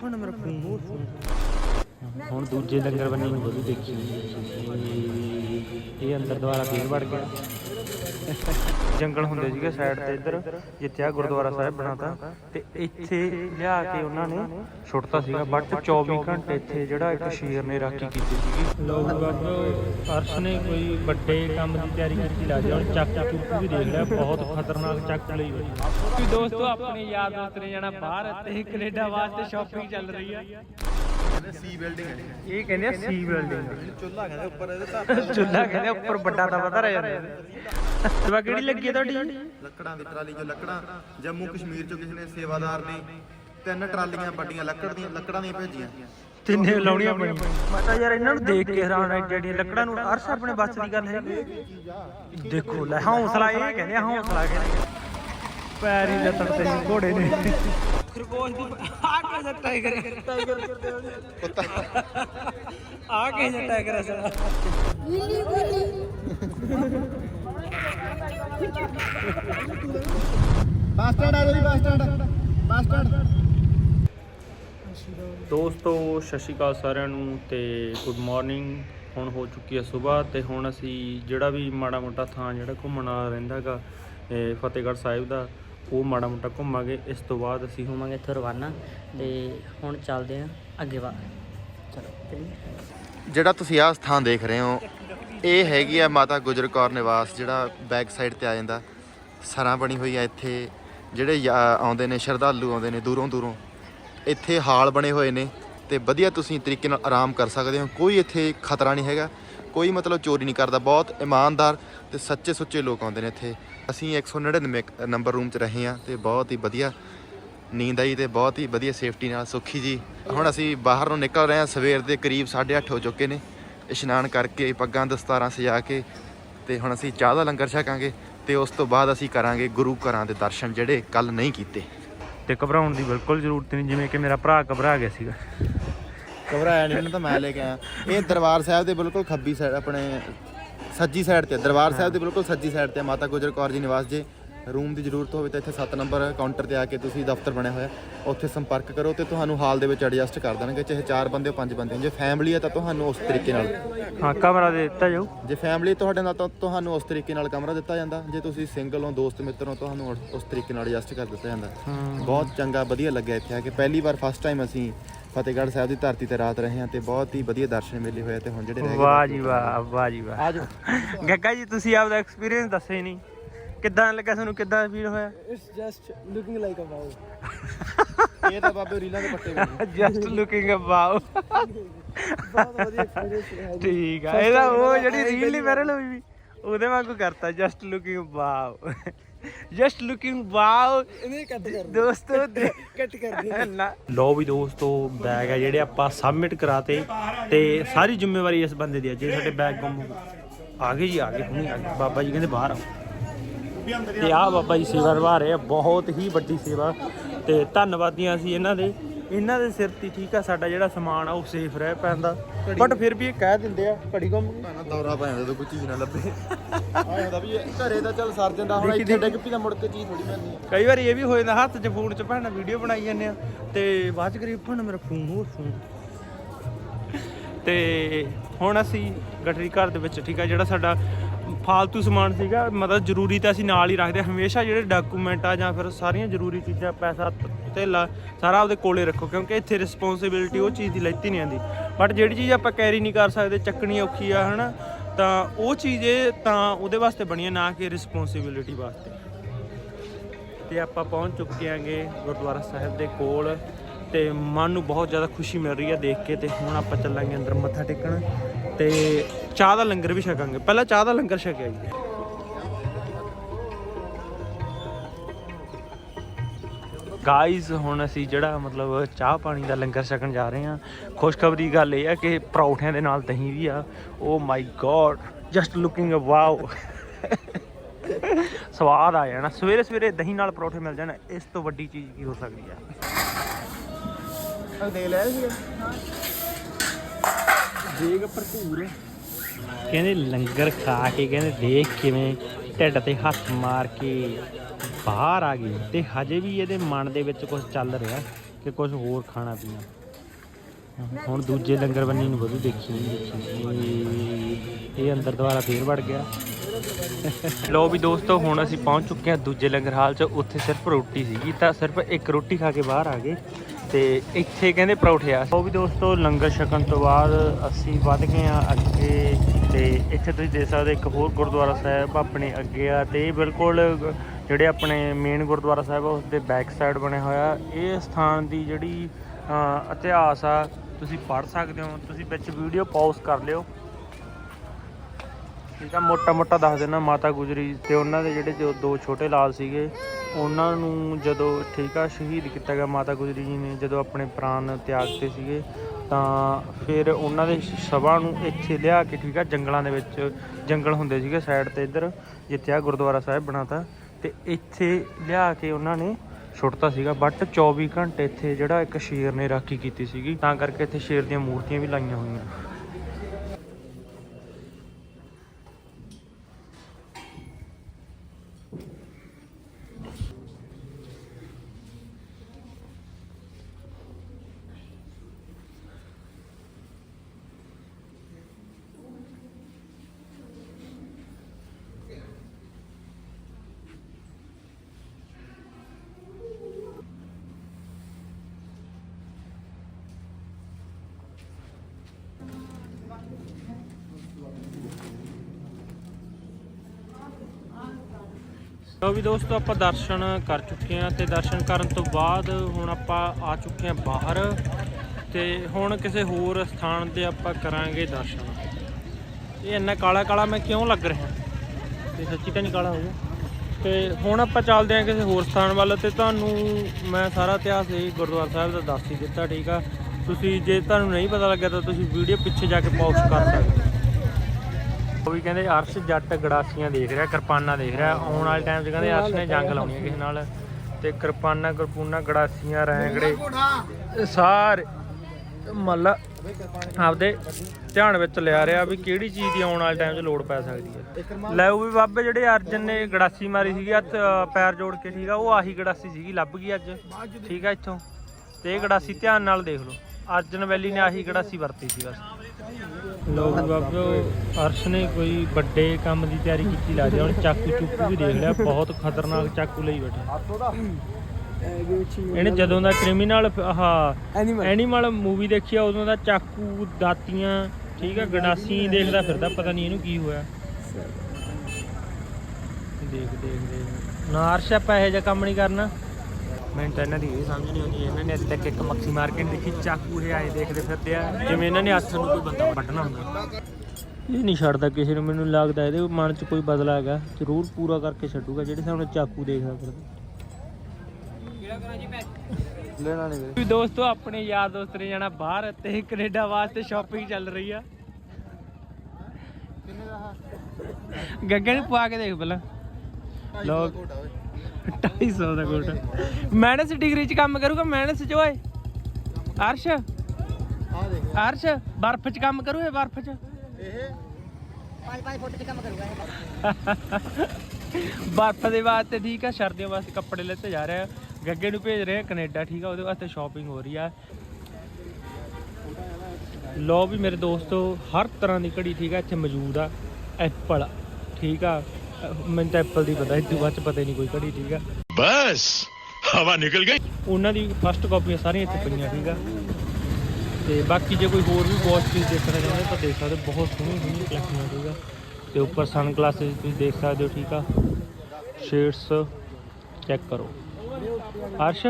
Phone ਮੇਰਾ phone ਹੁਣ ਦੂਜੇ ਲੰਗਰ ਬੰਨੇ ਨੂੰ ਬੋਲੀ ਦੇਖੀ। ਇਹ ਅੰਦਰ ਦੁਆਰਾ ਫੇਰ ਵੜ ਗਿਆ। ਜੰਗਲ ਹੁੰਦੇ ਸੀਗੇ ਸਾਈਡ ਤੇ ਇੱਧਰ ਜਿੱਥੇ ਆ ਗੁਰਦੁਆਰਾ ਸਾਹਿਬ ਬਣਾਤਾ ਤੇ। ਇੱਥੇ ਲਿਆ ਕੇ ਉਹਨਾਂ ਨੇ ਛੁੱਟਤਾ ਸੀਗਾ। ਬਟ 24 ਘੰਟੇ ਇੱਥੇ ਜਿਹੜਾ ਇੱਕ ਸ਼ੇਰ ਨੇ ਰਾਖੀ ਕੀਤੀ ਸੀਗੀ। ਲੋਕ ਬਾਬਾ ਅਰਸ਼ ਨੇ ਕੋਈ ਵੱਡੇ ਕੰਮ ਦੀ ਤਿਆਰੀ ਕੀਤੀ ਲੱਗਦੀ ਹੁਣ ਚੱਕ ਚੁੱਕ ਵੀ ਦੇਖ ਲਿਆ ਬਹੁਤ ਖਤਰਨਾਕ ਚੱਕ ਲਈ ਹੋਈ। ਵੀ ਦੋਸਤੋ ਆਪਣੇ ਯਾਰ ਦੋਸਤ ਨੇ ਜਾਣਾ ਬਾਹਰ ਤੇ ਕੈਨੇਡਾ ਵਾਸਤੇ ਸ਼ਾਪਿੰਗ ਚੱਲ ਰਹੀ ਆ। ਸੀ ਬਿਲਡਿੰਗ ਹੈ। ਇਹ ਕਹਿੰਦੇ ਆ ਸੀ ਬਿਲਡਿੰਗ ਚੁੱਲਾ ਕਹਿੰਦੇ ਉੱਪਰ ਇਹਦੇ ਧਰ ਚੁੱਲਾ ਕਹਿੰਦੇ ਉੱਪਰ ਵੱਡਾ ਤਾਂ ਪਤਾ ਰਹਿ ਜਾਂਦਾ। ਸੇਵਾ ਕਿਹੜੀ ਲੱਗੀ ਹੈ ਤੁਹਾਡੀ? ਲੱਕੜਾਂ ਦੀ ਟਰਾਲੀ ਚੋਂ ਲੱਕੜਾਂ ਜੰਮੂ ਕਸ਼ਮੀਰ ਚੋਂ ਕਿਸੇ ਨੇ ਸੇਵਾਦਾਰ ਨੇ ਤਿੰਨ ਟਰਾਲੀਆਂ ਵੱਡੀਆਂ ਲੱਕੜ ਦੀਆਂ ਲੱਕੜਾਂ ਦੀਆਂ ਭੇਜੀਆਂ। ਤਿੰਨੇ ਲਾਉਣੀਆਂ ਪਈਆਂ। ਮੈਂ ਤਾਂ ਯਾਰ ਇਹਨਾਂ ਨੂੰ ਦੇਖ ਕੇ ਹੈਰਾਨ ਆ ਜਿਹੜੀਆਂ ਲੱਕੜਾਂ ਨੂੰ ਅਰਸ਼ ਆਪਣੇ ਬੱਸ ਦੀ ਗੱਲ ਹੈ। ਦੇਖੋ ਲੈ ਹੌਸਲਾ ਇਹ ਕਹਿੰਦੇ ਆ ਹੌਸਲਾ ਕਹਿੰਦੇ ਪੈਰ ਹੀ ਲੱਤੜ ਤੇ ਨੀ ਘੋੜੇ ਨੇ। ਖਰਗੋਸ਼ ਦੀ ਆ ਕੇ ਜਾ ਟਾਈਗਰ ਟਾਈਗਰ ਕੁੱਤਾ। ਆ ਕੇ ਜਾ ਟਾਈਗਰ ਬੱਸ ਸਟੈਂਡ ਆ ਜੀ ਬੱਸ ਸਟੈਂਡ ਬੱਸ ਸਟੈਂਡ ਦੋਸਤੋ ਸਤਿ ਸ਼੍ਰੀ ਅਕਾਲ ਸਾਰਿਆਂ ਨੂੰ ਤੇ ਗੁੱਡ ਮਾਰਨਿੰਗ ਹੁਣ ਹੋ ਚੁੱਕੀ ਹੈ ਸਵੇਰ ਤੇ ਹੁਣ ਅਸੀਂ ਜਿਹੜਾ ਵੀ ਮਾੜਾ ਮੋਟਾ ਥਾਂ ਜਿਹੜਾ ਘੁੰਮਣ ਰਹਿੰਦਾਗਾ ਫਤਿਹਗੜ੍ਹ ਸਾਹਿਬ ਦਾ ਉਹ ਮਾੜਾ ਮੋਟਾ ਘੁੰਮਾਂਗੇ, ਇਸ ਤੋਂ ਬਾਅਦ ਅਸੀਂ ਹੋਵਾਂਗੇ ਇੱਥੋਂ ਰਵਾਨਾ ਤੇ ਹੁਣ ਚੱਲਦੇ ਆਂ ਅੱਗੇ ਵਾ ਚਲੋ ਜਿਹੜਾ ਤੁਸੀਂ ਆਹ ਸਥਾਨ ਦੇਖ ਰਹੇ ਹੋ, ਇਹ ਹੈਗੀ ਆ ਮਾਤਾ ਗੁਜਰ ਕੌਰ ਨਿਵਾਸ, ਜਿਹੜਾ ਬੈਕ ਸਾਈਡ ਤੇ ਆ ਜਾਂਦਾ। ਸਰਾਂ ਬਣੀ ਹੋਈ ਆ ਇੱਥੇ, ਜਿਹੜੇ ਯਾ- ਆਉਂਦੇ ਨੇ, ਸ਼ਰਧਾਲੂ ਆਉਂਦੇ ਨੇ ਦੂਰੋਂ ਦੂਰੋਂ। ਇੱਥੇ ਹਾਲ ਬਣੇ ਹੋਏ ਨੇ ਤੇ ਵਧੀਆ ਤੁਸੀਂ ਤਰੀਕੇ ਨਾਲ ਆਰਾਮ ਕਰ ਸਕਦੇ ਹੋ। ਕੋਈ ਇੱਥੇ ਖਤਰਾ ਨਹੀਂ ਹੈਗਾ, ਕੋਈ ਮਤਲਬ ਚੋਰੀ ਨਹੀਂ ਕਰਦਾ, ਬਹੁਤ ਇਮਾਨਦਾਰ ਤੇ ਸੱਚੇ ਸੁੱਚੇ ਲੋਕ ਆਉਂਦੇ ਨੇ ਇੱਥੇ। ਅਸੀਂ 199 ਨੰਬਰ ਰੂਮ 'ਚ ਰਹੇ ਹਾਂ ਤੇ ਬਹੁਤ ਹੀ ਵਧੀਆ ਨੀਂਦ ਆਈ ਤੇ ਬਹੁਤ ਹੀ ਵਧੀਆ ਸੇਫਟੀ ਨਾਲ ਸੁੱਖੀ ਜੀ। ਹੁਣ ਅਸੀਂ ਬਾਹਰ ਨੂੰ ਨਿਕਲ ਰਹੇ ਹਾਂ ਸਵੇਰ ਦੇ ਕਰੀਬ 8:30 ਹੋ ਚੁੱਕੇ ਨੇ। ਇਸ਼ਨਾਨ ਕਰਕੇ ਪੱਗਾਂ ਦਸਤਾਰਾਂ ਸਜਾ ਕੇ ਤੇ ਹੁਣ ਅਸੀਂ ਚਾਹ ਦਾ ਲੰਗਰ ਛਕਾਂਗੇ ਤੇ ਉਸ ਤੋਂ ਬਾਅਦ ਅਸੀਂ ਕਰਾਂਗੇ ਗੁਰੂ ਘਰਾਂ ਦੇ ਦਰਸ਼ਨ ਜਿਹੜੇ ਕੱਲ ਨਹੀਂ ਕੀਤੇ। ਤੇ ਘਬਰਾਉਣ ਦੀ ਬਿਲਕੁਲ ਜ਼ਰੂਰਤ ਨਹੀਂ ਜਿਵੇਂ ਕਿ ਮੇਰਾ ਭਰਾ ਘਬਰਾ ਗਿਆ ਸੀਗਾ। ਘਬਰਾਇਆ ਨਹੀਂ ਇਹਨੂੰ ਤਾਂ ਮੈਂ ਲੈ ਕੇ ਆਇਆ। ਇਹ ਦਰਬਾਰ ਸਾਹਿਬ ਦੇ ਬਿਲਕੁਲ ਖੱਬੀ ਸਾਈਡ ਆਪਣੇ ਸੱਜੀ ਸਾਈਡ ਤੇ। ਦਰਬਾਰ ਸਾਹਿਬ ਦੇ ਬਿਲਕੁਲ ਸੱਜੀ ਸਾਈਡ ਤੇ ਮਾਤਾ ਗੁਜਰ ਕੌਰ ਜੀ ਨਿਵਾਸ ਜੇ। ਰੂਮ ਦੀ ਜ਼ਰੂਰਤ ਹੋਵੇ ਤਾਂ ਇੱਥੇ 7 ਨੰਬਰ ਕਾਊਂਟਰ ਤੇ ਆ ਕੇ ਤੁਸੀਂ ਦਫ਼ਤਰ ਬਣਿਆ ਹੋਇਆ। ਉੱਥੇ ਸੰਪਰਕ ਕਰੋ ਤੇ ਤੁਹਾਨੂੰ ਹਾਲ ਦੇ ਵਿੱਚ ਐਡਜਸਟ ਕਰ ਦੇਣਗੇ। ਚਾਹੇ 4 ਬੰਦੇ ਹੋ 5 ਬੰਦੇ ਹੋ। ਜੇ ਫੈਮਿਲੀ ਹੈ ਤਾਂ ਤੁਹਾਨੂੰ ਉਸ ਤਰੀਕੇ ਨਾਲ। ਹਾਂ ਕਮਰਾ ਦੇ ਦਿੱਤਾ ਜਾਊ। ਜੇ ਫੈਮਿਲੀ ਤੁਹਾਡੇ ਨਾਲ ਤਾਂ ਤੁਹਾਨੂੰ ਉਸ ਤਰੀਕੇ ਨਾਲ ਕਮਰਾ ਦਿੱਤਾ ਜਾਂਦਾ। ਜੇ ਤੁਸੀਂ ਸਿੰਗਲ ਹੋ ਦੋਸਤ ਮਿੱਤਰ ਹੋ ਤੁਹਾਨੂੰ ਉਸ- ਉਸ ਤਰੀਕੇ ਨਾਲ ਐਡਜਸਟ ਕਰ ਦਿੱਤਾ ਜਾਂਦਾ। ਬਹੁਤ ਚੰਗਾ ਵਧੀਆ ਲੱਗਿਆ ਇੱਥੇ ਆ ਕੇ। ਪਹਿਲੀ ਵਾਰ ਫਸਟ ਟਾਈਮ ਅਸੀਂ ਫਤਿਹਗੜ੍ਹ ਸਾਹਿਬ ਦੀ ਧਰਤੀ ਤੇ ਰਾਤ ਰਹੇ ਹਾਂ ਤੇ ਬਹੁਤ ਹੀ ਵਧੀਆ ਦਰਸ਼ਨ ਮੇਲੇ ਹੋਏ ਤੇ ਹੁਣ ਜਿਹੜੇ ਰਹਿ ਗਏ ਵਾਹ ਜੀ ਵਾਹ ਵਾਹ ਜੀ ਵਾਹ। ਆ ਜਾਓ। ਗੱਗਾ ਜੀ ਤੁਸੀਂ ਆਪਦਾ ਐਕਸਪੀਰੀਅੰਸ ਦੱਸਿਆ ਹੀ ਨਹੀਂ ਕਿੱਦਾਂ ਲੱਗਾ ਤੁਹਾਨੂੰ ਕਿੱਦਾਂ ਫੀਲ ਹੋਇਆ? It's just looking like a wow. ਇਹ ਤਾਂ ਬਾਬੇ ਰੀਲਾਂ ਦੇ ਪੱਟੇ ਜਸਟ ਲੁਕਿੰਗ ਅਬਾਊਟ ਬਹੁਤ ਵਧੀਆ ਐਕਸਪੀਰੀਅੰਸ ਠੀਕ ਆ ਇਹਦਾ ਉਹ ਜਿਹੜੀ ਰੀਲ ਨਹੀਂ ਵਾਇਰਲ ਹੋਈ ਵੀ ਉਹਦੇ ਵਾਂਗੂ ਕਰਤਾ just looking wow just looking wow ਇਹਨੇ ਕੱਟ ਕਰ ਦੋਸਤੋ ਕੱਟ ਕਰ ਦੇ ਲੋ ਵੀ ਦੋਸਤੋ ਬੈਗ ਆ ਜਿਹੜੇ ਆਪਾਂ ਸਬਮਿਟ ਕਰਾਤੇ ਤੇ ਸਾਰੀ ਜ਼ਿੰਮੇਵਾਰੀ ਇਸ ਬੰਦੇ ਦੀ ਆ। ਜੇ ਸਾਡੇ ਬੈਗ ਗੁੰਮ ਹੋ ਆ ਗਏ ਜੀ ਆ ਗਏ ਹੁਣੇ ਆ ਗਏ। ਬਾਬਾ ਜੀ ਕਹਿੰਦੇ ਬਾਹਰ ਆਓ। ਤੇ ਆ ਬਾਬਾ ਜੀ ਸੇਵਾ ਨਿਭਾ ਰਹੇ ਆ ਬਹੁਤ ਹੀ ਵੱਡੀ ਸੇਵਾ। ਤੇ ਧੰਨਵਾਦੀਆਂ ਅਸੀਂ ਇਹਨਾਂ ਦੇ। ਇਹਨਾਂ ਦੇ ਸਿਰ ਤੇ ਠੀਕ ਆ ਸਾਡਾ ਜਿਹੜਾ ਸਮਾਨ ਆ ਉਹ ਸੇਫ ਰਹਿ ਪੈਂਦਾ। ਬਟ ਫਿਰ ਵੀ ਇਹ ਕਹਿ ਦਿੰਦੇ ਆ ਘੜੀ ਗੁੰਮ ਗਈ ਨਾ ਦੌਰਾ ਪੈ ਜਾਂਦਾ ਕੋਈ ਚੀਜ਼ ਨਾ ਲੱਭੇ। ਆ ਹੁੰਦਾ ਵੀ ਘਰੇ ਤਾਂ ਚੱਲ ਸਰ ਜਾਂਦਾ ਹੁਣ ਇੱਥੇ ਡਿੱਗ ਤਾਂ ਮੁੜ ਕੇ ਚੀਜ਼ ਥੋੜੀ ਮਿਲਣੀ ਆ। ਕਈ ਵਾਰੀ ਇਹ ਵੀ ਹੋ ਜਾਂਦਾ ਹੱਥ 'ਚ ਫੋਨ 'ਚ ਭੈਣਾ ਵੀਡੀਓ ਬਣਾਈ ਜਾਂਦੇ ਆ ਤੇ ਬਾਅਦ 'ਚ ਕਰੀ ਭੈਣਾ ਮੇਰਾ ਫੋਨ ਹੋਰ ਫੋਨ। ਤੇ ਹੁਣ ਅਸੀਂ ਗਠਰੀ ਘਰ ਦੇ ਵਿੱਚ ਠੀਕ ਆ ਜਿਹੜਾ ਸਾਡਾ ਫਾਲਤੂ ਸਮਾਨ ਸੀਗਾ, ਮਤਲਬ ਜ਼ਰੂਰੀ ਤਾਂ ਅਸੀਂ ਨਾਲ ਹੀ ਰੱਖਦੇ ਹਾਂ। ਹਮੇਸ਼ਾ ਜਿਹੜੇ ਡਾਕੂਮੈਂਟ ਆ ਜਾਂ ਫਿਰ ਸਾਰੀਆਂ ਜ਼ਰੂਰੀ ਚੀਜ਼ਾਂ, ਪੈਸਾ ਧੇਲਾ ਸਾਰਾ ਆਪਦੇ ਕੋਲੇ ਰੱਖੋ, ਕਿਉਂਕਿ ਇੱਥੇ ਰਿਸਪੌਂਸਿਬਿਲਟੀ ਉਹ ਚੀਜ਼ ਦੀ ਲੈਤੀ ਨਹੀਂ ਆਂਦੀ। ਬਟ ਜਿਹੜੀ ਚੀਜ਼ ਆਪਾਂ ਕੈਰੀ ਨਹੀਂ ਕਰ ਸਕਦੇ, ਚੱਕਣੀ ਔਖੀ ਆ, ਹਨਾ, ਤਾਂ ਉਹ ਚੀਜ਼ ਇਹ ਤਾਂ ਉਹਦੇ ਵਾਸਤੇ ਬਣੀ ਆ ਨਾ ਕਿ ਰਿਸਪੌਂਸਿਬਿਲਟੀ ਵਾਸਤੇ। ਤੇ ਆਪਾਂ ਪਹੁੰਚ ਚੁੱਕੇ ਆਂਗੇ ਗੁਰਦੁਆਰਾ ਸਾਹਿਬ ਦੇ ਕੋਲ, ਤੇ ਮਨ ਨੂੰ ਬਹੁਤ ਜ਼ਿਆਦਾ ਖੁਸ਼ੀ ਮਿਲ ਰਹੀ ਹੈ ਦੇਖ ਕੇ, ਤੇ ਹੁਣ ਆਪਾਂ ਚੱਲਾਂਗੇ ਅੰਦਰ ਮੱਥਾ ਟੇਕਣ। ਤੇ ਚਾਹ ਦਾ ਲੰਗਰ ਵੀ ਛਕਾਂਗੇ। ਪਹਿਲਾਂ ਚਾਹ ਦਾ ਲੰਗਰ ਛਕਿਆ ਜੀ। ਗਾਇਜ਼ ਹੁਣ ਅਸੀਂ ਜਿਹੜਾ ਮਤਲਬ ਚਾਹ ਪਾਣੀ ਦਾ ਲੰਗਰ ਛਕਣ ਜਾ ਰਹੇ ਹਾਂ। ਖੁਸ਼ਖਬਰੀ ਗੱਲ ਇਹ ਆ ਕਿ ਪਰੌਠਿਆਂ ਦੇ ਨਾਲ ਦਹੀਂ ਵੀ ਆ। ਓ my God just looking wow ਸਵਾਦ ਆ ਜਾਣਾ। ਸਵੇਰੇ ਸਵੇਰੇ ਦਹੀਂ ਨਾਲ ਪਰੌਠੇ ਮਿਲ ਜਾਣ ਇਸ ਤੋਂ ਵੱਡੀ ਚੀਜ਼ ਕੀ ਹੋ ਸਕਦੀ ਆ? ਦੇ ਲੈ ਸੀ ਦੇਗ ਭਰਪੂਰ ਕਹਿੰਦੇ ਲੰਗਰ ਖਾ ਕੇ ਕਹਿੰਦੇ ਦੇਖ ਕਿਵੇਂ ਢਿੱਡ ਤੇ ਹੱਥ ਮਾਰ ਕੇ ਬਾਹਰ ਆ ਗਈ। ਤੇ ਹਜੇ ਵੀ ਇਹਦੇ ਮਨ ਦੇ ਵਿੱਚ ਕੁਝ ਚੱਲ ਰਿਹਾ ਕਿ ਕੁਝ ਹੋਰ ਖਾਣਾ ਪੀਣਾ। ਹੁਣ ਦੂਜੇ ਲੰਗਰ ਬੰਨੀ ਨੂੰ ਵਧੂ ਦੇਖੀ ਦੇਖੀ। ਇਹ ਅੰਦਰ ਦੁਬਾਰਾ ਫੇਰ ਵੜ ਗਿਆ। ਲੋ ਵੀ ਦੋਸਤੋ ਹੁਣ ਅਸੀਂ ਪਹੁੰਚ ਚੁੱਕੇ ਹਾਂ ਦੂਜੇ ਲੰਗਰ ਹਾਲ 'ਚ। ਉੱਥੇ ਸਿਰਫ ਰੋਟੀ ਸੀਗੀ ਤਾਂ ਸਿਰਫ ਇੱਕ ਰੋਟੀ ਖਾ ਕੇ ਬਾਹਰ ਆ ਗਏ। ਤੇ ਇੱਥੇ ਕਹਿੰਦੇ ਪਰੌਠੇ ਆ। ਉਹ ਵੀ ਦੋਸਤੋ ਲੰਗਰ ਛਕਣ ਤੋਂ ਬਾਅਦ ਅਸੀਂ ਵੱਧ ਗਏ ਆ ਅੱਗੇ। ਤੇ ਇੱਥੇ ਤੁਸੀਂ ਦੇਖ ਸਕਦੇ ਇੱਕ ਹੋਰ ਗੁਰਦੁਆਰਾ ਸਾਹਿਬ ਆਪਣੇ ਅੱਗੇ ਆ ਤੇ ਇਹ ਬਿਲਕੁਲ ਜਿਹੜੇ ਆਪਣੇ ਮੇਨ ਗੁਰਦੁਆਰਾ ਸਾਹਿਬ ਆ ਉਸ ਦੇ ਬੈਕ ਸਾਈਡ ਬਣਿਆ ਹੋਇਆ। ਇਹ ਸਥਾਨ ਦੀ ਜਿਹੜੀ ਇਤਿਹਾਸ ਆ, ਤੁਸੀਂ ਪੜ੍ਹ ਸਕਦੇ ਹੋ, ਤੁਸੀਂ ਵਿੱਚ ਵੀਡੀਓ ਪੌਜ਼ ਕਰ ਲਿਓ। ਠੀਕ ਆ, ਮੋਟਾ ਮੋਟਾ ਦੱਸ ਦੇਣਾ ਮਾਤਾ ਗੁਜਰੀ ਤੇ ਉਹਨਾਂ ਦੇ ਜਿਹੜੇ ਜੋ ਦੋ ਛੋਟੇ ਲਾਲ ਸੀਗੇ, ਉਹਨਾਂ ਨੂੰ ਜਦੋਂ ਠੀਕ ਆ ਸ਼ਹੀਦ ਕੀਤਾ ਗਿਆ ਮਾਤਾ ਗੁਜਰੀ ਜੀ ਨੇ, ਜਦੋਂ ਆਪਣੇ ਪ੍ਰਾਣ ਤਿਆਗਤੇ ਸੀਗੇ, ਤਾਂ ਫਿਰ ਉਹਨਾਂ ਦੇ ਸਭਾ ਨੂੰ ਇੱਥੇ ਲਿਆ ਕੇ ਠੀਕ ਆ, ਜੰਗਲਾਂ ਦੇ ਵਿੱਚ ਜੰਗਲ ਹੁੰਦੇ ਸੀਗੇ ਸਾਈਡ ਤੇ ਇੱਧਰ, ਜਿੱਥੇ ਆ ਗੁਰਦੁਆਰਾ ਸਾਹਿਬ ਬਣਾਤਾ ਤੇ ਇੱਥੇ ਲਿਆ ਕੇ ਉਹਨਾਂ ਨੇ ਛੁੱਟਤਾ ਸੀਗਾ ਬਟ 24 ਘੰਟੇ ਇੱਥੇ ਜਿਹੜਾ ਇੱਕ ਸ਼ੇਰ ਨੇ ਰਾਖੀ ਕੀਤੀ ਸੀਗੀ, ਤਾਂ ਕਰਕੇ ਇੱਥੇ ਸ਼ੇਰ ਦੀਆਂ ਮੂਰਤੀਆਂ ਵੀ ਲਾਈਆਂ ਹੋਈਆਂ। ਲਓ ਵੀ ਦੋਸਤੋ, ਆਪਾਂ ਦਰਸ਼ਨ ਕਰ ਚੁੱਕੇ ਹਾਂ ਤੇ ਦਰਸ਼ਨ ਕਰਨ ਤੋਂ ਬਾਅਦ ਹੁਣ ਆਪਾਂ ਆ ਚੁੱਕੇ ਹਾਂ ਬਾਹਰ ਤੇ ਹੁਣ ਕਿਸੇ ਹੋਰ ਸਥਾਨ ਤੇ ਆਪਾਂ ਕਰਾਂਗੇ ਦਰਸ਼ਨ। ਇਹ ਇੰਨਾ ਕਾਲਾ ਕਾਲਾ ਮੈਂ ਕਿਉਂ ਲੱਗ ਰਿਹਾ? ਤੇ ਸੱਚੀ ਤਾਂ ਨਹੀਂ ਕਾਲਾ ਹੋ ਗਿਆ ਤੇ ਹੁਣ ਆਪਾਂ ਚੱਲਦੇ ਹਾਂ ਕਿਸੇ ਹੋਰ ਸਥਾਨ ਵੱਲ ਤੇ ਤੁਹਾਨੂੰ ਮੈਂ ਸਾਰਾ ਇਤਿਹਾਸ ਇਹ ਗੁਰਦੁਆਰਾ ਸਾਹਿਬ ਦਾ ਦੱਸ ਹੀ ਦਿੱਤਾ, ਠੀਕ ਆ? ਤੁਸੀਂ ਜੇ ਤੁਹਾਨੂੰ ਨਹੀਂ ਪਤਾ ਲੱਗਿਆ ਤਾਂ ਤੁਸੀਂ ਵੀਡੀਓ ਪਿੱਛੇ ਜਾ ਕੇ ਪੌਜ਼ ਕਰ ਸਕਦੇ ਹੋ। ਉਹ ਵੀ ਕਹਿੰਦੇ ਅਰਸ਼ ਜੱਟ ਗੜਾਸੀਆਂ ਦੇਖ ਰਿਹਾ ਕਿਰਪਾਨਾਂ ਦੇਖ ਰਿਹਾ। ਆਉਣ ਵਾਲੇ ਟਾਈਮ 'ਚ ਕਹਿੰਦੇ ਅਰਸ਼ ਨੇ ਜੰਗ ਲਾਉਣੀ ਹੈ ਕਿਸੇ ਨਾਲ। ਤੇ ਕਿਰਪਾਨਾਂ ਕਿਰਪੂਨਾ ਗੜਾਸੀਆਂ ਰੈਂਗੜੇ। ਸਾਰੇ ਮੱਲ ਆਪਦੇ ਧਿਆਨ ਵਿੱਚ ਲਿਆ ਰਿਹਾ ਵੀ ਕਿਹੜੀ ਚੀਜ਼ ਦੀ ਆਉਣ ਵਾਲੇ ਟਾਈਮ 'ਚ ਲੋੜ ਪੈ ਸਕਦੀ ਹੈ। ਲੈ ਉਹ ਵੀ ਬਾਬੇ ਜਿਹੜੇ ਅਰਜਨ ਨੇ ਗੜਾਸੀ ਮਾਰੀ ਸੀਗੀ ਹੱਥ ਪੈਰ ਜੋੜ ਕੇ ਠੀਕ ਆ ਉਹ ਆਹੀ ਗੜਾਸੀ ਸੀਗੀ ਲੱਭ ਗਈ ਅੱਜ। ਠੀਕ ਆ ਇੱਥੋਂ। ਤੇ ਇਹ ਗੜਾਸੀ ਧਿਆਨ ਨਾਲ ਦੇਖ ਲਓ। ਅਰਜਨ ਵੈਲੀ ਨੇ ਆਹੀ ਗੜਾਸੀ ਵਰਤੀ ਸੀ ਬਸ। ਲੋਕ ਬਾਬਿਓ ਅਰਸ਼ ਨੇ ਕੋਈ ਵੱਡੇ ਕੰਮ ਦੀ ਤਿਆਰੀ ਕੀਤੀ ਲੱਗਦੀ ਹੁਣ ਚਾਕੂ ਚੁੱਕੂ ਵੀ ਦੇਖ ਲਿਆ ਬਹੁਤ ਖਤਰਨਾਕ ਚਾਕੂ ਲਈ ਬੈਠਾ। ਇਹਨੇ ਜਦੋਂ ਦਾ ਕ੍ਰਿਮੀਨਲ ਆਹ ਐਨੀਮਲ ਐਨੀਮਲ ਮੂਵੀ ਦੇਖੀ ਆ ਉਦੋਂ ਦਾ ਚਾਕੂ ਦਾਤੀਆਂ ਠੀਕ ਆ ਗੰਡਾਸੀ ਦੇਖਦਾ ਫਿਰਦਾ ਪਤਾ ਨਹੀਂ ਇਹਨੂੰ ਕੀ ਹੋਇਆ। ਦੇਖ ਦੇਖ ਦੇਖ। ਨਾ ਅਰਸ਼ ਆਪਾਂ ਇਹੋ ਜਿਹਾ ਕੰਮ ਨਹੀਂ ਕਰਨਾ। ਮੈਨੂੰ ਤਾਂ ਇਹਨਾਂ ਦੀ ਇਹ ਸਮਝ ਨਹੀਂ ਆਉਂਦੀ ਇਹਨਾਂ ਨੇ ਅੱਜ ਤੱਕ ਇੱਕ ਮੱਖੀ ਮਾਰ ਕੇ ਦੇਖੀ ਚਾਕੂ ਇਹ ਆਏ ਦੇਖਦੇ ਫਿਰਦੇ ਆ। ਜਿਵੇਂ ਇਹਨਾਂ ਨੇ ਹੱਥ ਨੂੰ ਕੋਈ ਬੰਦਾ ਵੱਢਣਾ ਹੁੰਦਾ। ਇਹ ਨਹੀਂ ਛੱਡਦਾ ਕਿਸੇ ਨੂੰ ਮੈਨੂੰ ਲੱਗਦਾ ਇਹਦੇ ਮਨ 'ਚ ਕੋਈ ਬਦਲਾ ਹੈਗਾ। ਜ਼ਰੂਰ ਪੂਰਾ ਕਰਕੇ ਛੱਡੂਗਾ ਜਿਹੜੇ ਸਾਹਮਣੇ ਚਾਕੂ ਦੇਖਦਾ ਫਿਰਦਾ ਲੈਣਾ ਨਹੀਂ ਵੀ ਦੋਸਤੋ ਆਪਣੇ ਯਾਰ ਦੋਸਤ ਨੇ ਜਾਣਾ ਬਾਹਰ ਤੇ ਕੈਨੇਡਾ ਵਾਸਤੇ ਸ਼ਾਪਿੰਗ ਚੱਲ ਰਹੀ ਆ। ਗੱਗੇ ਨੂੰ ਪਵਾ ਕੇ ਦੇਖ ਪਹਿਲਾਂ। ਲੋਕ 250 ਦਾ ਕੋਟ। ਮੈਨਸ ਡਿਗਰੀ ਚ ਕੰਮ ਕਰੂਗਾ ਮੈਨਸ ਚ ਓਏ। ਅਰਸ਼ ਆ ਦੇਖ ਅਰਸ਼, ਬਰਫ਼ ਚ ਕੰਮ ਕਰੂ ਇਹ ਬਰਫ਼ ਚ? ਇਹ ਬਰਫ਼ ਦੇ ਵਾਸਤੇ ਠੀਕ ਆ, ਸਰਦੀਆਂ ਵਾਸਤੇ ਕੱਪੜੇ ਲੈਤੇ ਜਾ ਰਿਹਾ ਗੱਗੇ ਨੂੰ ਭੇਜ ਰਹੇ ਆ ਕੈਨੇਡਾ, ਠੀਕ ਆ, ਉਹਦੇ ਵਾਸਤੇ ਸ਼ਾਪਿੰਗ ਹੋ ਰਹੀ ਆ। ਲੋ ਵੀ ਮੇਰੇ ਦੋਸਤੋ, ਹਰ ਤਰ੍ਹਾਂ ਦੀ ਘੜੀ ਠੀਕ ਆ, ਇੱਥੇ ਮੌਜੂਦ ਆ, ਐਪਲ, ਠੀਕ ਆ। ਮੈਨੂੰ ਤਾਂ ਐਪਲ ਦੀ ਪਤਾ ਇਸ ਤੋਂ ਚ ਪਤਾ ਨਹੀਂ ਕੋਈ ਘੜੀ ਠੀਕ ਆ? ਬਸ ਹਵਾ ਨਿਕਲ ਗਈ। ਉਹਨਾਂ ਦੀ ਫਸਟ ਕਾਪੀਆਂ ਸਾਰੀਆਂ ਇੱਥੇ ਪਈਆਂ ਠੀਕ ਆ? ਤੇ ਬਾਕੀ ਜੇ ਕੋਈ ਹੋਰ ਵੀ ਬਹੁਤ ਚੀਜ਼ ਦੇਖਣਾ ਚਾਹੁੰਦੇ ਤਾਂ ਦੇਖ ਸਕਦੇ ਬਹੁਤ ਸੋਹਣੀ ਸੋਹਣੀ ਕਲੈਕਸ਼ਨ ਠੀਕ ਆ? ਤੇ ਉੱਪਰ ਸਨ ਗਲਾਸਿਸ ਤੁਸੀਂ ਦੇਖ ਸਕਦੇ ਹੋ ਠੀਕ ਆ? ਸ਼ੇਡਸ ਚੈੱਕ ਕਰੋ। ਅਰਸ਼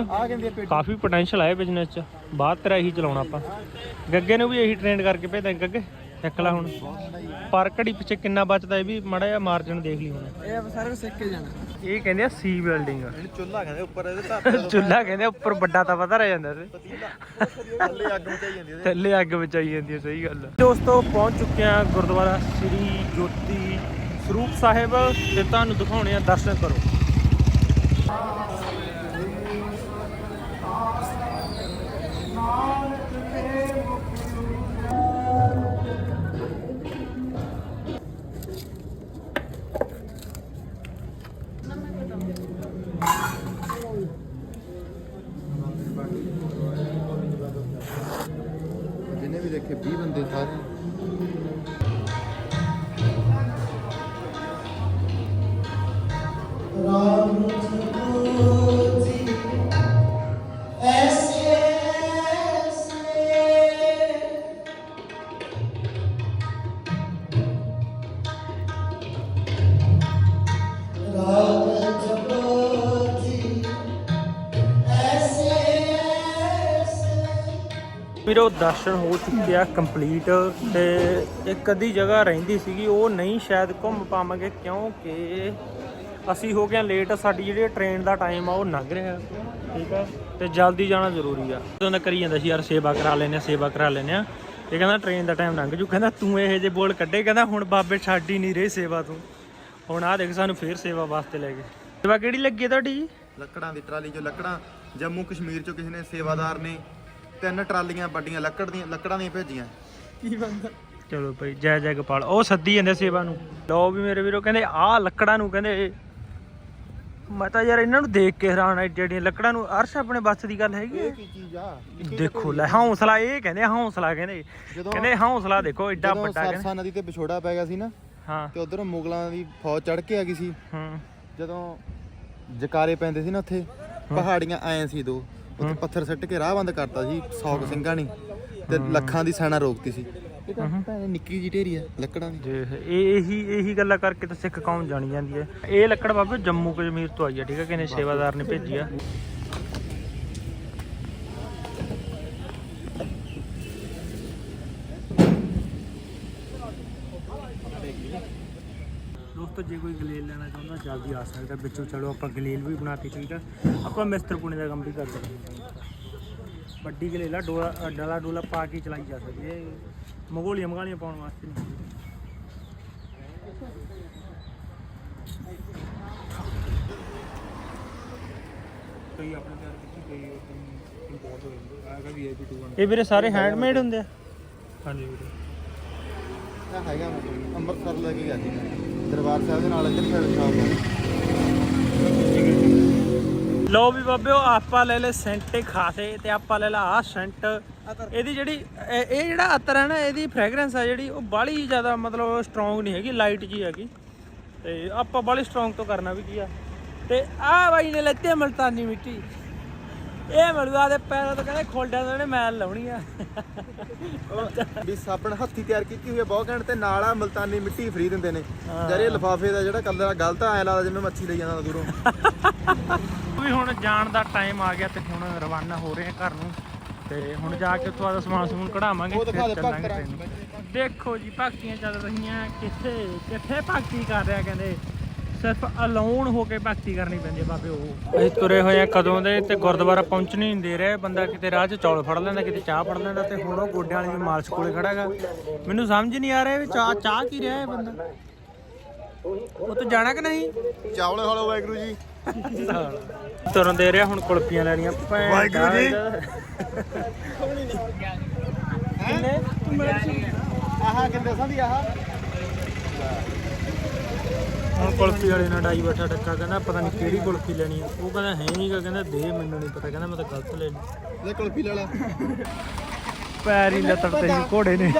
ਕਾਫੀ ਪੋਟੈਂਸ਼ੀਅਲ ਹੈ ਬਿਜ਼ਨਸ 'ਚ। ਬਾਅਦ ਤੇਰਾ ਇਹੀ ਚਲਾਉਣਾ ਆਪਾਂ। ਗੱਗੇ ਨੂੰ ਵੀ ਇਹੀ ਟ੍ਰੇਨਡ ਕਰਕੇ ਭੇਜਾਂ ਗੱਗੇ? ਸਿੱਖ ਲੈ ਹੁਣ। ਪਰ ਘੜੀ ਪਿੱਛੇ ਕਿੰਨਾ ਬਚਦਾ ਇਹ ਵੀ ਮੜਾ ਜਿਹਾ ਮਾਰਜਨ ਦੇਖ ਲਈ ਹੁਣ। ਇਹ ਸਾਰਾ ਕੁਝ ਸਿੱਖ ਕੇ ਜਾਣਾ। ਇਹ ਕਹਿੰਦੇ ਆ ਸੀ ਬਿਲਡਿੰਗ ਚੁੱਲ੍ਹਾ ਕਹਿੰਦੇ ਉੱਪਰ ਇਹਦੇ ਧਰ ਚੁੱਲ੍ਹਾ ਕਹਿੰਦੇ ਉੱਪਰ ਵੱਡਾ ਤਾਂ ਪਤਾ ਰਹਿ ਜਾਂਦਾ ਸੀ। ਥੱਲੇ ਅੱਗ ਮਚਾਈ ਜਾਂਦੀ ਹੈ ਥੱਲੇ ਅੱਗ ਮਚਾਈ ਜਾਂਦੀ ਹੈ ਸਹੀ ਗੱਲ ਹੈ ਦੋਸਤੋ ਪਹੁੰਚ ਚੁੱਕੇ ਆ ਗੁਰਦੁਆਰਾ ਸ੍ਰੀ ਜੋਤੀ ਸਰੂਪ ਸਾਹਿਬ ਤੇ ਤੁਹਾਨੂੰ ਦਿਖਾਉਣੇ ਆ ਦਰਸ਼ਨ ਕਰੋ। ਵੀਰੋ, ਦਰਸ਼ਨ ਹੋ ਚੁੱਕੇ ਆ ਕੰਪਲੀਟ ਤੇ ਇੱਕ ਅੱਧੀ ਜਗ੍ਹਾ ਰਹਿੰਦੀ ਸੀਗੀ, ਉਹ ਨਹੀਂ ਸ਼ਾਇਦ ਘੁੰਮ ਪਾਵਾਂਗੇ ਕਿਉਂਕਿ ਅਸੀਂ ਹੋ ਗਏ ਲੇਟ ਸਾਡੀ ਜਿਹੜੀ ਟ੍ਰੇਨ ਦਾ ਟਾਈਮ ਆ, ਉਹ ਲੰਘ ਰਿਹਾ। ਠੀਕ ਆ? ਤੇ ਜਲਦੀ ਜਾਣਾ ਜ਼ਰੂਰੀ ਆ। ਉਹਨਾਂ ਕਰੀ ਜਾਂਦਾ ਸੀ, ਯਾਰ ਸੇਵਾ ਕਰਾ ਲੈਨੇ ਆ, ਸੇਵਾ ਕਰਾ ਲੈਨੇ ਆ। ਇਹ ਕਹਿੰਦਾ ਟ੍ਰੇਨ ਦਾ ਟਾਈਮ ਲੰਘ ਜੂ। ਕਹਿੰਦਾ, ਤੂੰ ਇਹ ਜੇ ਬੋਲ ਕੱਢੇ? ਕਹਿੰਦਾ, ਹੁਣ ਬਾਬੇ ਛੱਡ ਹੀ ਨਹੀਂ ਰਹੇ ਸੇਵਾ ਤੂੰ। ਹੁਣ ਆ ਦੇਖ, ਸਾਨੂੰ ਫੇਰ ਸੇਵਾ ਵਾਸਤੇ ਲੈ ਗਏ। ਸੇਵਾ ਕਿਹੜੀ ਲੱਗੀ ਤੁਹਾਡੀ ਲੱਕੜਾਂ ਦੀ ਟਰਾਲੀ 'ਚੋਂ ਲੱਕੜਾਂ, ਜੰਮੂ ਕਸ਼ਮੀਰ 'ਚੋਂ ਕਿਸੇ ਨੇ ਸੇਵਾਦਾਰ ਨੇ ਤਿੰਨ ਟਰਾਲੀਆਂ ਵੱਡੀਆਂ ਲੱਕੜ ਦੀਆਂ ਲੱਕੜਾਂ ਦੀਆਂ ਭੇਜੀਆਂ। ਚਲੋ ਭਾਈ ਜੈ ਜੈ ਗੋਪਾਲ ਉਹ ਸੱਦੀ ਜਾਂਦੇ ਸੇਵਾ ਨੂੰ। ਲਓ ਵੀ ਮੇਰੇ ਵੀਰੋ ਕਹਿੰਦੇ ਆਹ ਲੱਕੜਾਂ ਨੂੰ ਕਹਿੰਦੇ ਮੈਂ ਤਾਂ ਯਾਰ ਇਹਨਾਂ ਨੂੰ ਦੇਖ ਕੇ ਹੈਰਾਨ ਆ ਜਿਹੜੀਆਂ ਲੱਕੜਾਂ ਨੂੰ। ਅਰਸ਼ ਆਪਣੇ ਬੱਸ ਦੀ ਗੱਲ ਹੈਗੀ ਹੈ? ਕੀ ਚੀਜ਼ ਆ? ਦੇਖੋ ਲੈ ਹੌਸਲਾ ਇਹ ਕਹਿੰਦੇ ਆ, ਹੌਸਲਾ ਕਹਿੰਦੇ। ਜਦੋਂ- ਕਹਿੰਦੇ ਹੌਸਲਾ ਦੇਖੋ ਐਡਾ ਜਦੋਂ ਵੱਡਾ ਕਹਿੰਦੇ। ਸਰਸਾ ਨਦੀ ਤੇ ਵਿਛੋੜਾ ਪੈ ਗਿਆ ਸੀ ਨਾ ਹਾਂ। ਤੇ ਉਧਰ ਮੁਗਲਾਂ ਦੀ ਫੌਜ ਚੜ ਕੇ ਆ ਗਈ ਸੀ। ਹੂੰ। ਜਦੋਂ ਜਕਾਰੇ ਪੈਂਦੇ ਸੀ ਨਾ ਉੱਥੇ ਪਹਾੜੀਆਂ ਐ ਸੀ ਦੋ। ਉੱਥੇ ਪੱਥਰ ਸੱਟ ਕੇ ਰਾਹ ਬੰਦ ਕਰਤਾ ਸੀ ਸੌਕ ਸਿੰਘਾਂ ਨੇ। ਤੇ ਲੱਖਾਂ ਦੀ ਸੈਨਾ ਰੋਕਤੀ ਸੀ। ਇਹ ਤਾਂ ਭੈਣੇ ਨਿੱਕੀ ਜਿਹੀ ਢੇਰੀ ਆ ਲੱਕੜਾਂ ਦੀ। ਦੇਖ ਇਹ ਇਹੀ ਇਹੀ ਗੱਲਾਂ ਕਰਕੇ ਤਾਂ ਸਿੱਖ ਕੌਮ ਜਾਣੀ ਜਾਂਦੀ ਹੈ। ਇਹ ਲੱਕੜ ਬਾਬੇ ਜੰਮੂ ਕਸ਼ਮੀਰ ਤੋਂ ਆਈ ਹੈ ਠੀਕ ਹੈ ਕਿਨੇ ਸੇਵਾਦਾਰ ਨੇ ਭੇਜੀ ਆ। ਦੋਸਤੋ ਜੇ ਕੋਈ ਗਲੇਲ ਲੈਣਾ ਚਾਹੁੰਦਾ ਜਲਦੀ ਆ ਸਕਦਾ ਵਿੱਚੋਂ ਚਲੋ ਆਪਾਂ ਗਲੇਲ ਵੀ ਬਣਾਤੀ ਠੀਕ ਆ ਆਪਾਂ ਮਿਸਤਰਪੁਣੇ ਦਾ ਕੰਮ ਵੀ ਕਰ ਸਕਦੇ ਹਾਂ। ਵੱਡੀ ਗਲੇਲਾ ਡੋਲਾ ਡਾਲਾ ਡੋਲਾ ਪਾ ਕੇ ਚਲਾਈ ਜਾ ਸਕਦੀ ਹੈ। ਮਗੋਲੀਆਂ ਮਗਾਲੀਆਂ ਪਾਉਣ ਵਾਸਤੇ ਨਹੀਂ। ਕਈ ਆਪਣੇ ਤਿਆਰ ਕੀਤੀ ਕਈ ਇੰਪੋਰਟ ਹੋ ਜਾਂਦੇ ਆਏਗਾ ਵੀ ਆਈਪੀ 2 ਇਹ ਵੀਰੇ ਸਾਰੇ ਹੈਂਡਮੇਡ ਹੁੰਦੇ ਆ। ਹਾਂਜੀ ਵੀਰੇ। ਇਹ ਹੈਗਾ ਮਤਲਬ ਅੰਮ੍ਰਿਤਸਰ ਲੈ ਕੇ ਗਿਆ ਸੀ। ਦਰਬਾਰ ਸਾਹਿਬ ਦੇ ਨਾਲ ਇੱਧਰ ਸਾਈਡ ਸ਼ਾਪ ਆ ਲੋ ਵੀ ਬਾਬਿਓ ਆਪਾਂ ਲੈ ਲੈ ਸੈਂਟੇ ਖਾਸੇ ਤੇ ਆਪਾਂ ਲੈ ਲਾ ਆ ਸੈਂਟ। ਇਹਦੀ ਜਿਹੜੀ ਇਹ ਜਿਹੜਾ ਅਤਰ ਹੈ ਨਾ ਇਹਦੀ ਫ੍ਰੈਗਰੈਂਸ ਆ ਜਿਹੜੀ ਉਹ ਬਾਹਲੀ ਜ਼ਿਆਦਾ ਮਤਲਬ ਸਟਰੋਂਗ ਨਹੀਂ ਹੈਗੀ ਲਾਈਟ ਜੀ ਹੈਗੀ। ਤੇ ਆਪਾਂ ਬਾਹਲੀ ਸਟਰੋਂਗ ਤੋਂ ਕਰਨਾ ਵੀ ਕੀ ਆ। ਤੇ ਆਹ ਬਾਈ ਨੇ ਲੈਤੇ ਮਲਤਾਨੀ ਮਿੱਟੀ। ਇਹ ਮਲੂਆ ਦੇ ਪੈਰਾਂ ਤੋਂ ਕਹਿੰਦੇ ਖੋਲਡਿਆਂ ਤੋਂ ਇਹਨੇ ਮੈਲ ਲਾਉਣੀ ਆ। ਵੀ ਸਾਬਣ ਹੱਥੀ ਤਿਆਰ ਕੀਤੀ ਹੋਈ ਹੈ ਬਹੁਤ ਘੈਂਟ ਤੇ ਨਾਲ ਆ ਮਲਤਾਨੀ ਮਿੱਟੀ ਫਰੀ ਦਿੰਦੇ ਨੇ। ਯਾਰ ਇਹ ਲਿਫਾਫੇ ਦਾ ਜਿਹੜਾ ਕਲਰ ਆ ਗਲਤ ਐ ਲੱਗਦਾ ਜਿਵੇਂ ਮੱਛੀ ਲਈ ਜਾਂਦਾ ਦੂਰੋਂ। ਵੀ ਹੁਣ ਜਾਣ ਦਾ ਟਾਈਮ ਆ ਗਿਆ ਤੇ ਹੁਣ ਰਵਾਨਾ ਹੋ ਰਹੇ ਹਾਂ ਘਰ ਨੂੰ। ਤੇ ਹੁਣ ਜਾ ਕੇ ਉੱਥੋਂ ਆਦਾ ਸਮਾਨ ਸਮੂਨ ਕਢਾਵਾਂਗੇ ਉਹ ਦਿਖਾ ਫਿਰ ਚੱਲਾਂਗੇ ਟ੍ਰੇਨ। ਦੇਖੋ ਜੀ ਭਗਤੀਆਂ ਚੱਲ ਰਹੀਆਂ ਕਿੱਥੇ ਕਿੱਥੇ ਭਗਤੀ ਕਰ ਰਿਹਾ ਕਹਿੰਦੇ। ਸਿਰਫ ਅਲੋਨ ਹੋ ਕੇ ਭਗਤੀ ਕਰਨੀ ਪੈਂਦੀ ਹੈ ਬਾਬੇ ਉਹ। ਅਸੀਂ ਤੁਰੇ ਹੋਏ ਆ ਕਦੋਂ ਦੇ ਤੇ ਗੁਰਦੁਆਰਾ ਪਹੁੰਚਣ ਹੀ ਨਹੀਂ ਦੇ ਰਿਹਾ ਬੰਦਾ ਕਿਤੇ ਰਾਹ 'ਚ ਚੌਲ ਫੜ ਲੈਂਦਾ ਕਿਤੇ ਚਾਹ ਫੜ ਲੈਂਦਾ ਤੇ ਹੁਣ ਉਹ ਗੋਡਿਆਂ ਵਾਲੀ ਮਾਲਸ਼ ਕੋਲੇ ਖੜਾ ਹੈਗਾ। ਮੈਨੂੰ ਸਮਝ ਨਹੀਂ ਆ ਰਿਹਾ ਵੀ ਚਾਹ ਚਾਹ ਕੀ ਰਿਹਾ ਇਹ ਬੰਦਾ? ਉਹ ਤਾਂ ਜਾਣਾ ਕਿ ਨਹੀਂ? ਚਾਵਲ ਖਾਲੋ ਵਾਹਿਗੁਰੂ ਜੀ। ਤੁਰਨ ਦੇ ਰਿਹਾ ਹੁਣ ਕੁਲਪੀਆਂ ਲੈਣੀਆਂ ਵਾਹਿਗੁਰੂ ਜੀ। ਆਹ ਕਿੰਨੇ ਸਾਂ ਦੀ ਆਹ? ਹੁਣ ਕੁਲਫੀ ਵਾਲੇ ਨਾਲ ਡਾਈ ਬੈਠਾ ਟੱਕਾ ਕਹਿੰਦਾ ਪਤਾ ਨਹੀਂ ਕਿਹੜੀ ਕੁਲਫੀ ਲੈਣੀ ਆ। ਉਹ ਕਹਿੰਦਾ ਹੈ ਨਹੀਂਗਾ ਕਹਿੰਦਾ ਦੇ ਮੈਨੂੰ ਨਹੀਂ ਪਤਾ ਕਹਿੰਦਾ ਮੈਂ ਤਾਂ ਗਲਤ ਲੈ ਲਈ। ਇਹ ਕੁਲਫੀ ਲੈ ਲਾ। ਪੈਰ ਹੀ ਲੱਤੜ ਤੇ ਸੀ ਘੋੜੇ ਨੇ।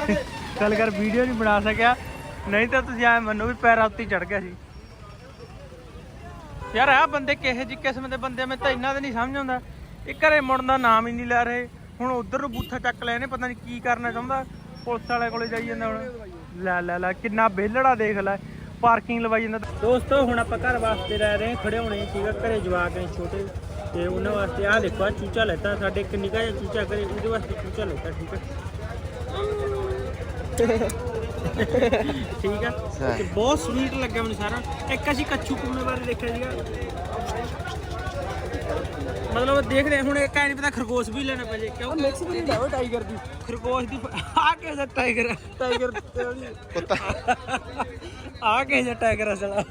ਚੱਲ ਕਰ ਵੀਡੀਓ ਨਹੀਂ ਬਣਾ ਸਕਿਆ। ਨਹੀਂ ਤਾਂ ਤੁਸੀਂ ਐ ਮੰਨੋ ਵੀ ਪੈਰਾਂ ਉੱਤੇ ਚੜ ਗਿਆ ਸੀ। ਯਾਰ ਆ ਬੰਦੇ ਕਿਹੇ ਜੀ ਕਿਸਮ ਦੇ ਬੰਦੇ ਆ, ਮੈਨੂੰ ਤਾਂ ਇੰਨਾ ਤਾਂ ਨਹੀਂ ਸਮਝ ਆਉਂਦਾ। ਇਹ ਘਰੇ ਮੁੜਨ ਦਾ ਨਾਮ ਹੀ ਨਹੀਂ ਲੈ ਰਹੇ। ਹੁਣ ਉਧਰ ਨੂੰ ਬੂਥਾ ਚੱਕ ਲਏ ਨੇ ਪਤਾ ਨਹੀਂ ਕੀ ਕਰਨਾ ਚਾਹੁੰਦਾ। ਪੁਲਿਸ ਵਾਲੇ ਕੋਲੇ ਜਾਈ ਜਾਂਦਾ ਹੁਣ। ਲੈ ਲੈ ਲੈ ਕਿੰਨਾ ਵਿਹਲੜਾ ਦੇਖ ਲੈ। ਪਾਰਕਿੰਗ ਲਵਾਈ ਜਾਂਦਾ। ਦੋਸਤੋ ਹੁਣ ਆਪਾਂ ਘਰ ਵਾਸਤੇ ਰਹਿ ਰਹੇ ਹਾਂ, ਖੜੇ ਹੋਣੇ ਸੀਗਾ ਘਰੇ ਜਵਾਕ ਨੇ ਛੋਟੇ ਤੇ ਉਹਨਾਂ ਵਾਸਤੇ ਆਹ ਦੇਖੋ ਆਹ ਚੂਚਾ ਲੈਤਾ ਸਾਡੇ ਇੱਕ ਨਿੱਕਾ ਜਿਹਾ ਚੂਚਾ ਕਰੇ ਉਹਦੇ ਵਾਸਤੇ ਚੂਚਾ ਲੈਤਾ ਠੀਕ ਹੈ ਠੀਕ ਆ? ਤੇ ਬਹੁਤ ਸਵੀਟ ਲੱਗਿਆ ਮੈਨੂੰ ਸਾਰਾ। ਇੱਕ ਅਸੀਂ ਕੱਚੂ ਕੁੰਮੇ ਬਾਰੇ ਦੇਖਿਆ ਸੀਗਾ। ਮਤਲਬ ਦੇਖਦੇ ਹੁਣ ਇੱਕ ਐ ਨਹੀਂ ਪਤਾ ਖਰਗੋਸ਼ ਵੀ ਲੈਣਾ ਪੈ ਜੇ ਕਿਉਂ? ਮਿਕਸ ਵੀ ਹੁੰਦਾ ਟਾਈਗਰ ਦੀ। ਖਰਗੋਸ਼ ਦੀ ਆ? ਕੇ ਟਾਈਗਰ ਟਾਈਗਰ ਕੁੱਤਾ। ਆ ਕੇ ਜੇ ਟਾਈਗਰ ਅਸਲਾ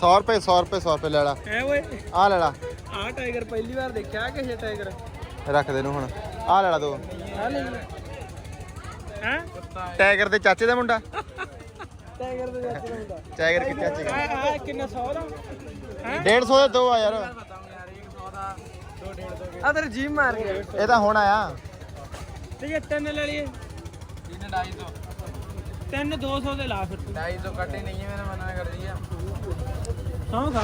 100 ਰੁਪਏ 100 ਰੁਪਏ 100 ਰੁਪਏ ਲੈ ਲਾ। ਐ ਓਏ। ਆ ਲੈ ਲਾ। ਆ ਟਾਈਗਰ ਪਹਿਲੀ ਵਾਰ ਦੇਖਿਆ ਕਿ ਜੇ ਟਾਈਗਰ? ਰੱਖ ਦੇ ਨੂੰ ਹੁਣ। ਆ ਲੈ ਲਾ ਦੋ। ਆ ਹੈ? ਟਾਈਗਰ ਦੇ ਚਾਚੇ ਦਾ ਮੁੰਡਾ। ਟਾਈਗਰ ਦੇ ਚਾਚੇ ਦਾ ਮੁੰਡਾ। ਟਾਈਗਰ ਦੇ ਚਾਚੇ ਦਾ? ਆ ਕਿੰਨਾ ਦਾ? ਹੈ? 150 ਦੇ ਦੋ ਆ ਯਾਰ। ਆ ਤੇਰੇ ਜੀਮ ਮਾਰ ਗਿਆ। ਇਹ ਤਾਂ ਹੁਣ ਆਇਆ। ਤੇ ਜੇ ਤਿੰਨ ਲੈ ਲਈਏ। ਤਿੰਨ 250 ਤਿੰਨ 200 ਦੇ ਲਾ ਫਿਰ ਤੂੰ ढाई सौ कटे नहीं है मैंने मना कर दिया ਸੌਂ ਖਾ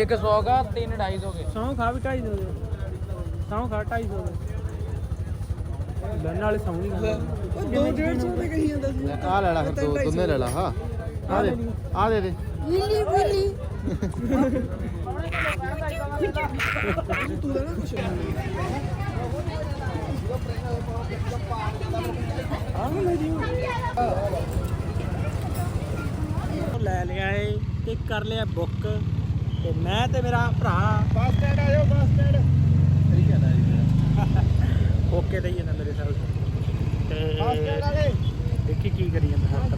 एक सौ का तीन ढाई सौ के ਸੌਂ ਖਾ ਵੀ 250 ਦੇ ਸੌਂ ਖਾ 250 ਦੇ ਲੈਣ ਵਾਲੇ ਸੌਂ ਨਹੀਂ ਖਾਂਦੇ ਦੋ 150 ਦੇ ਕਹੀ ਜਾਂਦਾ ਸੀ ਆ ਲੈ ਲੈ ਫਿਰ ਦੋ ਦੋਨੇ ਲੈ ਲਾ ਹਾਂ ਆ ਦੇ ਆ ਦੇ ਦੇ ਵਿਲੀ ਵਿਲੀ ਤੂੰ ਨਾ ਕੁਛ ਲੈ ਲਿਆ ਏ ਤੇ ਕਰ ਲਿਆ ਬੁੱਕ ਤੇ ਮੈਂ ਤੇ ਮੇਰਾ ਭਰਾ ਬੱਸ ਸਟੈਂਡ ਆ ਜਾਓ ਬੱਸ ਸਟੈਂਡ ਓਕੇ ਦਾ ਹੀ ਜਾਂਦਾ ਮੇਰੇ ਸਾਲ ਬੱਸ ਸਟੈਂਡ ਤੇ ਵਾਲੇ। ਦੇਖੀ ਕੀ ਕਰੀ ਜਾਂਦਾ ਹੁਣ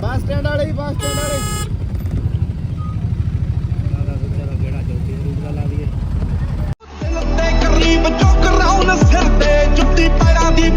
ਬੱਸ ਸਟੈਂਡ ਵਾਲੇ ਬੱਸ ਸਟੈਂਡ ਵਾਲੇ। ਤੇ ਜੁੱਤੀ ਪੈਰਾਂ ਦੀ